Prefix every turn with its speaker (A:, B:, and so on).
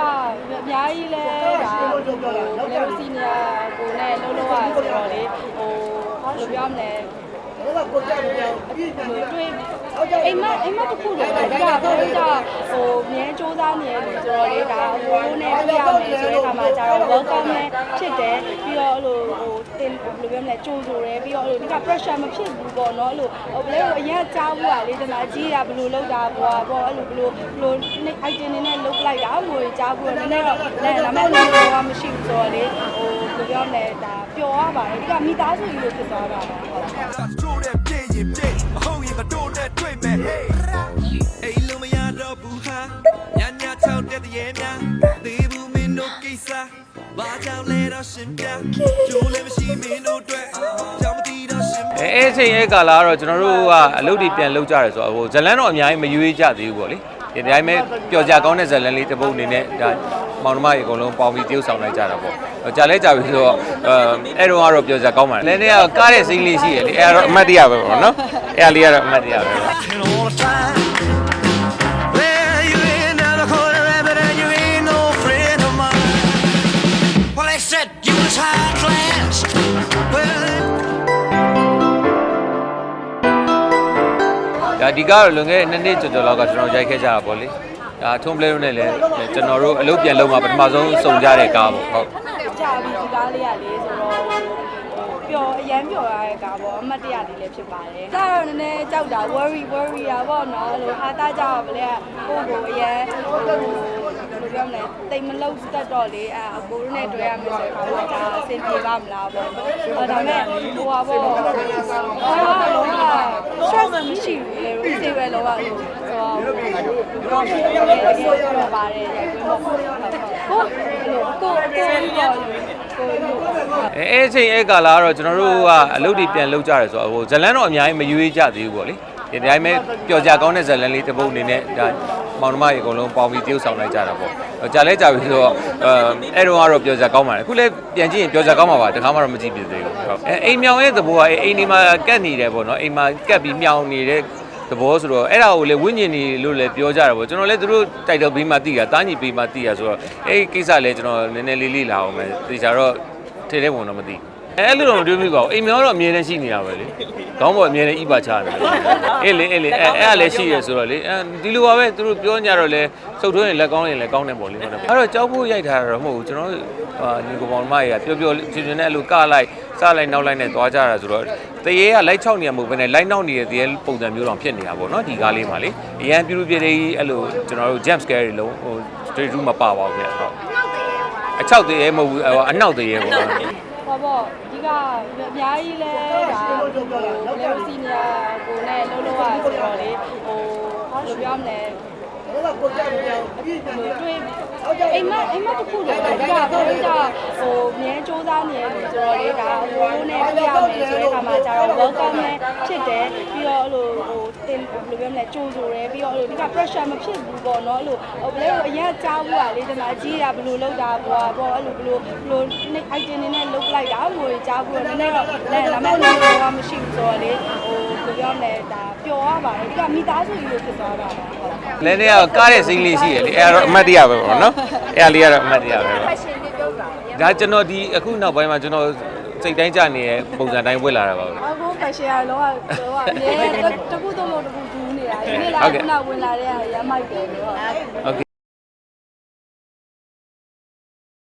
A: ကအများကြီးလဲဒါဟိုလေစီနီယာကိုနဲ့လုံးလုံးอ่ะဆိုတော့လေဟိုဘယ်လိုပြောမလဲဟိုတွေ့အိမ်မအိမ်မတစ်ခုလေဒါကဘယ်တော့ဟိုမြဲစူးစမ်းနေတယ်ဆိုတော့လေဒါ ဟိုနဲ့ပြရမယ်ဆိုတဲ့အခါမှာကျတော့ welcome နဲ့ဖြစ်တယ်ပြီးတော့အဲ့လိုဟိုတင်ဘယ်လိုပြောမလဲကြိုးဆိုတယ်ပြီးတော့အဲ့လိုဒီက pressure မဖြစ်ဘူးပေါ့နော်အဲ့လိုဟိုဘယ်လိုအရင်ကြားဘူးอ่ะလေဒီမှာကြီးရဘယ်လိုလောက်တာပေါ့ပေါ့အဲ့လိုဘယ်လိုဘယ်လို item နေနဲ့လုတ်လိုက်တာငွေကြားဘူးနည်းနည်းတော့လည်းဒါမှမဟုတ်တော့မရှိဘူးဆိုတော့လေဟိုဘယ်လိုပြောမလဲဒါပျော်ရပါတယ်ဒီကမိသားစုကြီးလိုဖြစ်သွားတာပါဟုတ်
B: တို့ သေဘူးမင်းတို့ကိစ္စဘာကြောင့်လဲတော့ရှင်ပြကျိုးလည်းမရှိမင်းတို့အတွက်ကြောင့်မသိတော့ရှင်ပြ
C: အဲအဲ့အချိန်ရဲ့ကာလာကတော့ကျွန်တော်တို့ကအလုပ်တွေပြန်လုပ်ကြရဲဆိုတော့ဟိုဇလန်တော့အများကြီးမရွေးကြသေးဘူးပေါ့လေဒီတိုင်းပဲပျော်ကြကောင်းတဲ့ဇလန်လေးတစ်ပုတ်အနေနဲ့ဒါမောင်နှမရေအကုန်လုံးပေါင်းပြီးတရုပ်ဆောင်လိုက်ကြတာပေါ့ဟိုကြာလဲကြာပြီဆိုတော့အဲအဲ့တော့ကတော့ပျော်ကြကောင်းပါတယ်လည်းနေ့ကကားတဲ့စိမ့်လေးရှိရလေအဲ့ဒါတော့အမှတ်တရပဲပေါ့နော်အဲ့ဒါလေးကတော့အမှတ်တရပဲ ဒါဒီကားတော့လွန်ခဲ့တဲ့နှစ်နှစ်ကျော်ကျော်လောက်ကကျွန်တော်ရိုက်ခဲ့ကြတာပေါ့လေဒါထုံးပလဲတို့နဲ့လည်းကျွန်တော်တို့အလုပ်ပြန်လုပ်မှာပထမဆုံးစုံကြတဲ့ကားပေါ့ဟုတ်
A: ကြာပြီဒီကားလေးကလေဆိုတော့ပျော်အရန်ပျော်ရတဲ့ကားပေါ့အမတ်တရလေးလည်းဖြစ်ပါတယ်။ဒါတော့နည်းနည်းကြောက်တာ worry worry อ่ะပေါ့နော်အဲ့လိုဟာသားကြောက်ဗလဲကိုယ့်ကိုအရန်ဟိုဘယ်လိုပြောမလဲတိတ်မလုံးတတ်တော့လေအာအကိုနဲ့တွေ့ရမယ်ဆိုတော့ဒါအဆင်ပြေပါမလားပေါ့။ဟောဒါမဲ့ဟိုပါပေါ့အာလုံးဝ stress မရှိဘူးလေ safe ပဲလောပါလို့ဆိုတော့တော့ဖြစ်တယ်လေဆိုတော့ပါတယ်ရိုက်ခွင့်ပေါ့ဟုတ်ဟုတ်ကိုကိုကိုကိုကို
C: အဲအဲ့အချိန်အဲ့ကာလာကတော့ကျွန်တော်တို့ကအလုပ်တွေပြန်လုပ်ကြရဲဆိုတော့ဟိုဇလန်တော့အများကြီးမရွေးကြသေးဘူးပေါ့လေဒီတိုင်းပဲပျော်ကြကောင်းတဲ့ဇလန်လေးတစ်ပုတ်အနေနဲ့ဒါမောင်နှမရေအကုန်လုံးပေါင်းပြီးတရုပ်ဆောင်လိုက်ကြတာပေါ့ဟိုကြာလဲကြာပြီဆိုတော့အဲအဲ့တော့ကတော့ပျော်ကြကောင်းပါတယ်အခုလည်းပြန်ကြည့်ရင်ပျော်ကြကောင်းမှာပါတခါမှတော့မကြည့်ပြသေးဘူးဟုတ်အဲအိမ်မြောင်ရဲ့သဘောကအိမ်ဒီမှာကတ်နေတယ်ပေါ့နော်အိမ်မှာကတ်ပြီးမြောင်နေတဲ့ သဘောဆိုတော့အဲ့ဒါကိုလေဝိညာဉ်နေလို့လည်းပြောကြတာပေါ့ကျွန်တော်လည်းသူတို့တိုက်တော့ဘေးမှာတိတာတားညီဘေးမှာတိတာဆိုတော့အဲ့ဒီကိစ္စလည်းကျွန်တော်နည်းနည်းလေးလေးလာအောင်မယ်တေချာတော့ထဲထဲဝင်တော့မသိဘူး အဲ့လိုတော့မတွေးမိပါဘူးအိမ်မျောတော့အမြဲတမ်းရှိနေတာပဲလေခေါင်းပေါ်အမြဲတမ်းဣပါချတယ်အေးလေအေးလေအဲ့အဲ့ကလည်းရှိရဆိုတော့လေအဲဒီလိုပါပဲသူတို့ပြောကြတော့လေစုပ်ထွင်းရင်လက်ကောင်းရင်လည်းကောင်းတယ်ပေါ့လေဟုတ်တယ်အဲ့တော့ကြောက်ဖို့ရိုက်ထားတာတော့မဟုတ်ဘူးကျွန်တော်တို့ဟာညီကောင်မောင်မကြီးကပျော်ပျော်ချွင်ချွင်နဲ့အဲ့လိုကလိုက်စလိုက်နောက်လိုက်နဲ့သွားကြတာဆိုတော့တရေကလိုက်ချောက်နေရမဟုတ်ဘဲနဲ့လိုက်နောက်နေတဲ့တရေပုံစံမျိုးတော့ဖြစ်နေတာပေါ့နော်ဒီကားလေးမှာလေအရန်ပြူပြူလေးအဲ့လိုကျွန်တော်တို့ jump scare တွေလုံးဟို straight through မပါပါဘူးဗျဟုတ်အချောက်တရေမဟုတ်ဘူးအနောက်တရေပေါ့
A: ဟောပေါ့ဒီကအများကြီးလဲဒါဟိုလေစီနီယာကိုနဲ့လုံးလုံးอ่ะဆိုတော့လေဟိုဘယ်လိုပြောမလဲဟိုတွေ့အိမ်မအိမ်မတစ်ခုလေဒီကဘယ်တော့ ဟိုမြဲစူးစမ်းနေတယ်ဆိုတော့လေဒါဟိုနဲ့ပြရမယ်ဆိုတဲ့အခါမှာကျတော့ welcome နဲ့ဖြစ်တယ်ပြီးတော့အဲ့လိုဟိုတင်ဘယ်လိုပြောမလဲကြိုးဆိုတယ်ပြီးတော့အဲ့လိုဒီက pressure မဖြစ်ဘူးပေါ့နော်အဲ့လိုဟိုဘယ်လိုအရင်ကြားဘူးอ่ะလေဒီမှာကြီးရဘယ်လိုလောက်တာပေါ့ပေါ့အဲ့လိုဘယ်လိုဘယ်လို item နေနဲ့လုတ်လိုက်တာငွေကြားဘူးနည်းနည်းတော့လည်းဒါမှမဟုတ်တော့မရှိဘူးဆိုတော့လေဟိုဘယ်လိုပြောမလဲဒါပျော်ရပါတယ်ဒီကမိသားစုကြီးလိုဖြစ်သွားတာပါဟုတ်
C: လည်းနေ့ကကားတဲ့စိမ့်လေးရှိရလေအဲ့ဒါတော့အမှတ်တရပဲပေါ့နော်အဲ့ဒါလေးကတော့အမှတ်တရပဲပေါ့ ဒါကျွန်တော်ဒီအခုနောက်ပိုင်းမှာကျွန်တော်စိတ်တိုင်းကြနေတဲ့ပုံစံတိုင်းဝတ်လာတာပါပဲ
A: အခု fashion ကလောကလောကအမြဲတခုသုံးလို့တခုဒူးနေတာဒီနေ့လာခုနဝင်လာတဲ့ရမ်းမိုက်တယ်လို့ဟုတ်
C: ဟုတ်ကဲ့